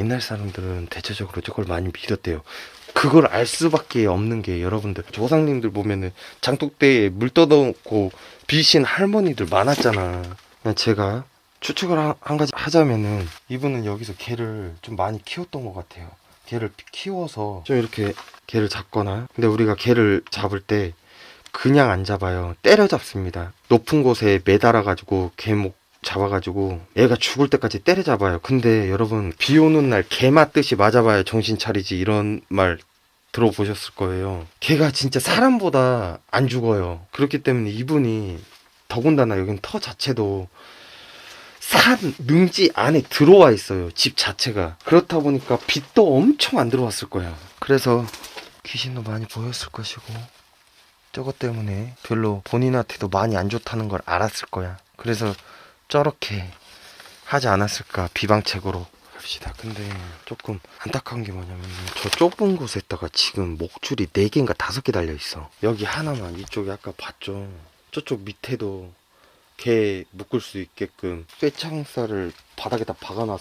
옛날 사람들은 대체적으로 저걸 많이 믿었대요. 그걸 알 수밖에 없는 게 여러분들 조상님들 보면은 장독대에 물 떠넣고 비신 할머니들 많았잖아. 제가 추측을 한, 한 가지 하자면은 이분은 여기서 개를 좀 많이 키웠던 것 같아요. 개를 키워서 좀 이렇게 개를 잡거나 근데 우리가 개를 잡을 때 그냥 안 잡아요. 때려 잡습니다. 높은 곳에 매달아 가지고 개목 잡아가지고 얘가 죽을 때까지 때려잡아요. 근데 여러분 비 오는 날 개 맞듯이 맞아봐야 정신 차리지 이런 말 들어보셨을 거예요. 개가 진짜 사람보다 안 죽어요. 그렇기 때문에 이분이 더군다나 여긴 터 자체도 산 능지 안에 들어와 있어요. 집 자체가. 그렇다 보니까 빛도 엄청 안 들어왔을 거야. 그래서 귀신도 많이 보였을 것이고 저것 때문에 별로 본인한테도 많이 안 좋다는 걸 알았을 거야. 그래서 저렇게 하지 않았을까 비방책으로 합시다. 근데 조금 안타까운 게 뭐냐면 저 좁은 곳에다가 지금 목줄이 4개인가 5개 달려 있어. 여기 하나만 이쪽에 아까 봤죠. 저쪽 밑에도 개 묶을 수 있게끔 쇠창살을 바닥에다 박아놨